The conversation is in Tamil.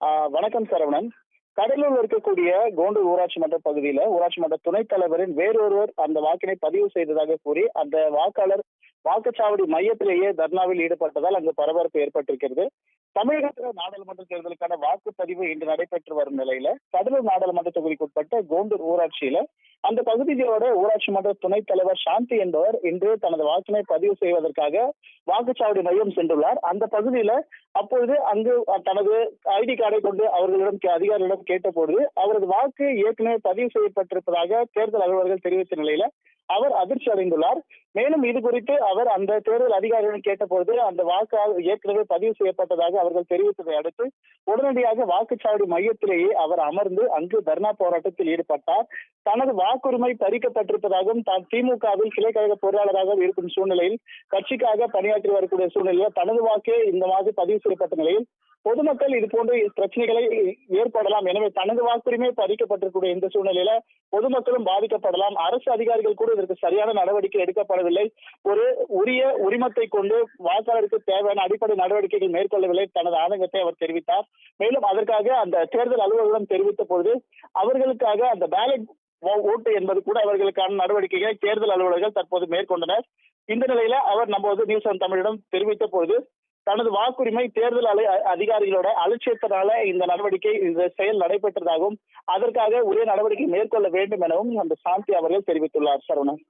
வணக்கம் சரவணன். கடலூர்ல இருக்கக்கூடிய கோண்டூர் ஊராட்சி மன்ற பகுதியில ஊராட்சி மன்ற துணைத் தலைவரின் வேறொருவர் அந்த வாக்கினை பதிவு செய்ததாக கூறி அந்த வாக்காளர் வாக்குச்சாவடி மையத்திலேயே தர்ணாவில் ஈடுபட்டதால் அங்கு பரபரப்பு ஏற்பட்டிருக்கிறது. தமிழகத்தில் நாடாளுமன்ற தேர்தலுக்கான வாக்குப்பதிவு இன்று நடைபெற்று வரும் நிலையில கடலூர் நாடாளுமன்ற தொகுதிக்குட்பட்ட கோண்டூர் ஊராட்சியில அந்த பகுதியோட ஊராட்சி மன்ற துணைத் தலைவர் சாந்தி என்பவர் இன்று தனது வாக்கினை பதிவு செய்வதற்காக வாக்குச்சாவடி மையம் சென்றுள்ளார். அந்த பகுதியில அப்பொழுது அங்கு தனது ஐடி கார்டை கொண்டு அவர்களிடம் அதிகாரிகளிடம் கேட்டபொழுது அவரது வாக்கு ஏற்கனவே பதிவு செய்யப்பட்டிருப்பதாக தேர்தல் அலுவலர்கள் தெரிவித்த நிலையில அவர் அதிர்ச்சி அடைந்துள்ளார். மேலும் இது குறித்து அவர் அந்த தேர்தல் அதிகாரிகளிடம் கேட்டபோது அந்த வாக்கு ஏற்கனவே பதிவு செய்யப்பட்டதாக அவர்கள் தெரிவித்ததை அடுத்து உடனடியாக வாக்குச்சாவடி மையத்திலேயே அவர் அமர்ந்து அங்கு தர்ணா போராட்டத்தில் ஈடுபட்டார். தனது வாக்குரிமை பறிக்கப்பட்டிருப்பதாகவும் தான் திமுகவில் கிளை கழக பொருளாளராக இருக்கும் சூழ்நிலையில் கட்சிக்காக பணியாற்றி வரக்கூடிய சூழ்நிலையில் தனது வாக்கே இந்த மாதிரி பதிவு செய்யப்பட்ட நிலையில் பொதுமக்கள் இது போன்ற பிரச்சனைகளை ஏற்படலாம். எனவே தனது வாக்குரிமை பறிக்கப்பட்டிருக்கூடிய இந்த சூழ்நிலையில பொதுமக்களும் பாதிக்கப்படலாம். அரசு அதிகாரிகள் கூட இதற்கு சரியான நடவடிக்கை எடுக்கப்படவில்லை. ஒரு உரிய உரிமத்தை கொண்டு வாக்காளருக்கு தேவையான அடிப்படை நடவடிக்கைகள் மேற்கொள்ளவில்லை தனது ஆதங்கத்தை அவர் தெரிவித்தார். மேலும் அதற்காக அந்த தேர்தல் அலுவலகம் தெரிவித்த பொழுது அவர்களுக்காக அந்த பேலட் ஓட்டு என்பது கூட அவர்களுக்கான நடவடிக்கைகளை தேர்தல் அலுவலர்கள் தற்போது மேற்கொண்டனர். இந்த நிலையில அவர் நம்ம நியூஸ் ஆன் தமிழிடம் தெரிவித்த பொழுது தனது வாக்குரிமை தேர்தல் அலை அதிகாரிகளோட அலட்சியத்தினால இந்த நடவடிக்கை இந்த செயல் நடைபெற்றதாகவும் அதற்காக உரிய நடவடிக்கை மேற்கொள்ள வேண்டும் எனவும் அந்த சாந்தி அவர்கள் தெரிவித்துள்ளார் சரவணன்.